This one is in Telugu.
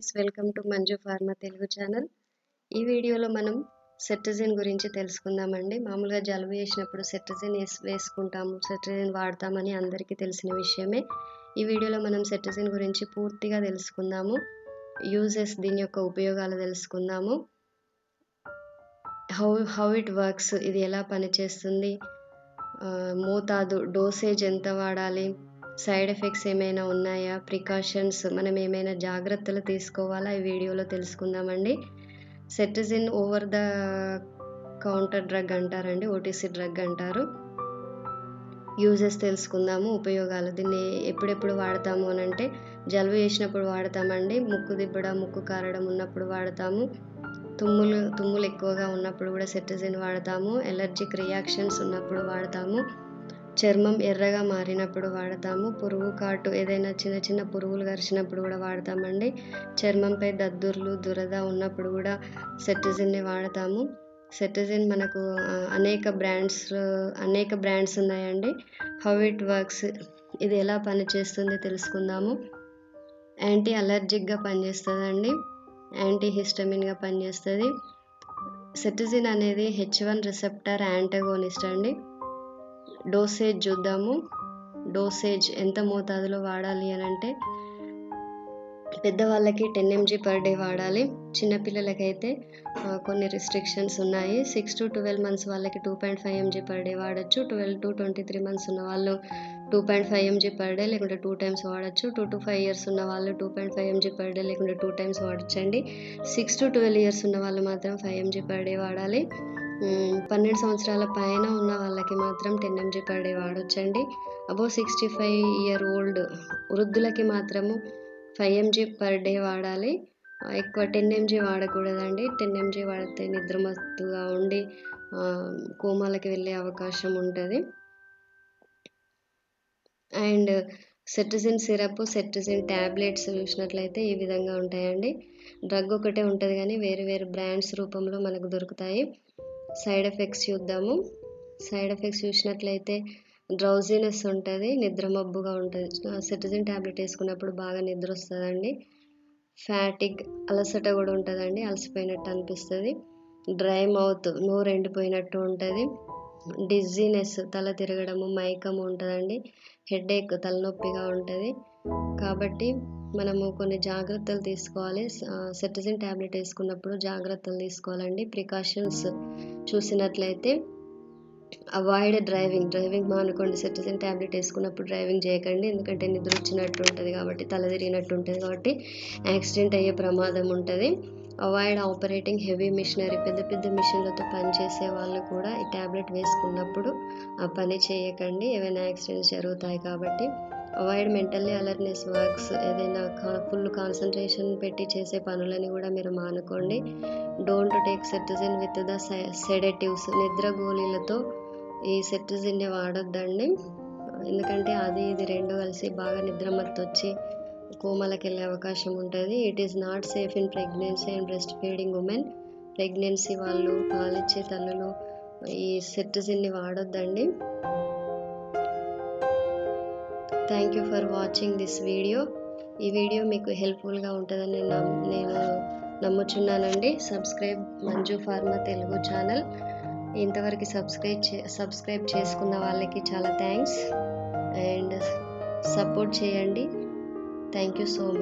Friends welcome to Manju pharma Telugu channel ఈ వీడియోలో మనం సెట్రజిన్ గురించి తెలుసుకుందామండి. మామూలుగా జలుబు చేసినప్పుడు సెట్రజిన్ వేస్ వేసుకుంటాము సెట్రజిన్ వాడతామని అందరికీ తెలిసిన విషయమే. ఈ వీడియోలో మనం సెట్రజిన్ గురించి పూర్తిగా తెలుసుకుందాము. యూజెస్ దీని యొక్క ఉపయోగాలు తెలుసుకుందాము. హౌ హౌ ఇట్ వర్క్స్ ఇది ఎలా పనిచేస్తుంది? మోతాదు డోసేజ్ ఎంత వాడాలి? సైడ్ ఎఫెక్ట్స్ ఏమైనా ఉన్నాయా? ప్రికాషన్స్ మనం ఏమైనా జాగ్రత్తలు తీసుకోవాలా? ఈ వీడియోలో తెలుసుకుందామండి. Cetirizine over the counter drug అంటారండి ఓటీసీ డ్రగ్ అంటారు. యూజెస్ తెలుసుకుందాము ఉపయోగాలు. దీన్ని ఎప్పుడెప్పుడు వాడతాము అని అంటే జలుబు చేసినప్పుడు వాడతామండి ముక్కు దిబ్బడం ముక్కు కారడం ఉన్నప్పుడు వాడతాము. తుమ్ములు తుమ్ములు ఎక్కువగా ఉన్నప్పుడు కూడా సెటిజిన్ వాడతాము. ఎలర్జిక్ రియాక్షన్స్ ఉన్నప్పుడు వాడతాము. చర్మం ఎర్రగా మారినప్పుడు వాడతాము. పురుగు కాటు ఏదైనా చిన్న చిన్న పురుగులు కరిచినప్పుడు కూడా వాడతామండి. చర్మంపై దద్దుర్లు దురద ఉన్నప్పుడు కూడా సెట్రిజిన్ని వాడతాము. సెటజిన్ మనకు అనేక బ్రాండ్స్ అనేక బ్రాండ్స్ ఉన్నాయండి. హౌ ఇట్ వర్క్స్ ఇది ఎలా పనిచేస్తుంది తెలుసుకుందాము. యాంటీ అలర్జిక్గా పనిచేస్తుందండి. యాంటీ హిస్టమిన్గా పనిచేస్తుంది. సెటజిన్ అనేది హెచ్ వన్ రిసెప్టర్ యాంటగోనిస్ట్ అండి. డోసేజ్ చూద్దాము. డోసేజ్ ఎంత మోతాదులో వాడాలి అని అంటే పెద్దవాళ్ళకి టెన్ ఎంజీ పర్ డే వాడాలి. చిన్నపిల్లలకైతే కొన్ని రిస్ట్రిక్షన్స్ ఉన్నాయి. సిక్స్ టు ట్వెల్వ్ మంత్స్ వాళ్ళకి two point five mg per day వాడచ్చు. Twelve to twenty three months ఉన్న వాళ్ళు two point five mg per day లేకుంటే టూ టైమ్స్ వాడచ్చు. టూ టు ఫైవ్ ఇయర్స్ ఉన్న వాళ్ళు two point five mg per day లేకుంటే టూ టైమ్స్ వాడచ్చండి. సిక్స్ టు ట్వెల్వ్ ఇయర్స్ ఉన్న వాళ్ళు మాత్రం ఫైవ్ ఎంజీ పర్ డే వాడాలి. పన్నెండు సంవత్సరాల పైన ఉన్న వాళ్ళకి మాత్రం ten MG per day వాడొచ్చండి. Above sixty five year old వృద్ధులకి మాత్రము ఫైవ్ ఎంజీ పర్ డే వాడాలి. ఎక్కువ టెన్ ఎంజీ వాడకూడదండి. టెన్ ఎంజీ వాడితే నిద్రమత్తుగా ఉండి కోమాలకి వెళ్ళే అవకాశం ఉంటుంది. And cetirizine syrup cetirizine tablets చూసినట్లయితే ఈ విధంగా ఉంటాయండి. డ్రగ్ ఒకటే ఉంటుంది కానీ వేరు వేరు బ్రాండ్స్ రూపంలో మనకు దొరుకుతాయి. సైడ్ ఎఫెక్ట్స్ చూద్దాము. సైడ్ ఎఫెక్ట్స్ చూసినట్లయితే డ్రౌజీనెస్ ఉంటుంది నిద్ర మబ్బుగా ఉంటుంది. సెట్రిజిన్ ట్యాబ్లెట్ వేసుకున్నప్పుడు బాగా నిద్ర వస్తుందండి. ఫ్యాటిక్ అలసట కూడా ఉంటుందండి అలసిపోయినట్టు అనిపిస్తుంది. డ్రై మౌత్ నోరు ఎండిపోయినట్టు ఉంటుంది. డిజీనెస్ తల తిరగడము మైకము ఉంటుందండి. హెడేక్ తలనొప్పిగా ఉంటుంది. కాబట్టి మనము కొన్ని జాగ్రత్తలు తీసుకోవాలి. సెట్రిజిన్ ట్యాబ్లెట్ వేసుకున్నప్పుడు జాగ్రత్తలు తీసుకోవాలండి. ప్రికాషన్స్ చూసినట్లయితే అవాయిడ్ డ్రైవింగ్ డ్రైవింగ్ మానుకోండి సెటిజన్ ట్యాబ్లెట్ వేసుకున్నప్పుడు డ్రైవింగ్ చేయకండి. ఎందుకంటే నిద్ర వచ్చినట్టు ఉంటుంది కాబట్టి తల తిరిగినట్టు ఉంటుంది కాబట్టి యాక్సిడెంట్ అయ్యే ప్రమాదం ఉంటుంది. అవాయిడ్ ఆపరేటింగ్ హెవీ మిషనరీ పెద్ద పెద్ద మిషన్లతో పనిచేసే వాళ్ళు కూడా ఈ ట్యాబ్లెట్ వేసుకున్నప్పుడు ఆ పని చేయకండి. ఏమైనా యాక్సిడెంట్స్ జరుగుతాయి కాబట్టి అవాయిడ్ మెంటల్లీ అలర్నెస్ వర్క్స్ ఏదైనా ఫుల్ కాన్సన్ట్రేషన్ పెట్టి చేసే పనులని కూడా మీరు మానుకోండి. Don't take cetirizine with the sedatives నిద్ర గోళీలతో ఈ సెట్రిజిన్ని వాడొద్దండి. ఎందుకంటే అది ఇది రెండు కలిసి బాగా నిద్రమత్తు వచ్చి కోమలకి వెళ్ళే అవకాశం ఉంటుంది. It is not safe in pregnancy and breast feeding women pregnancy వాళ్ళు పాలిచ్చే తల్లులు ఈ సెట్రిజిన్ని వాడొద్దండి. Thank you for watching this video ఈ వీడియో మీకు హెల్ప్ఫుల్గా ఉంటుందని నేను నమ్ముచున్నానండి. Subscribe Manju pharma Telugu channel ఇంతవరకు సబ్స్క్రైబ్ చే సబ్స్క్రైబ్ చేసుకున్న వాళ్ళకి చాలా థ్యాంక్స్ అండ్ సపోర్ట్ చేయండి. Thank you so much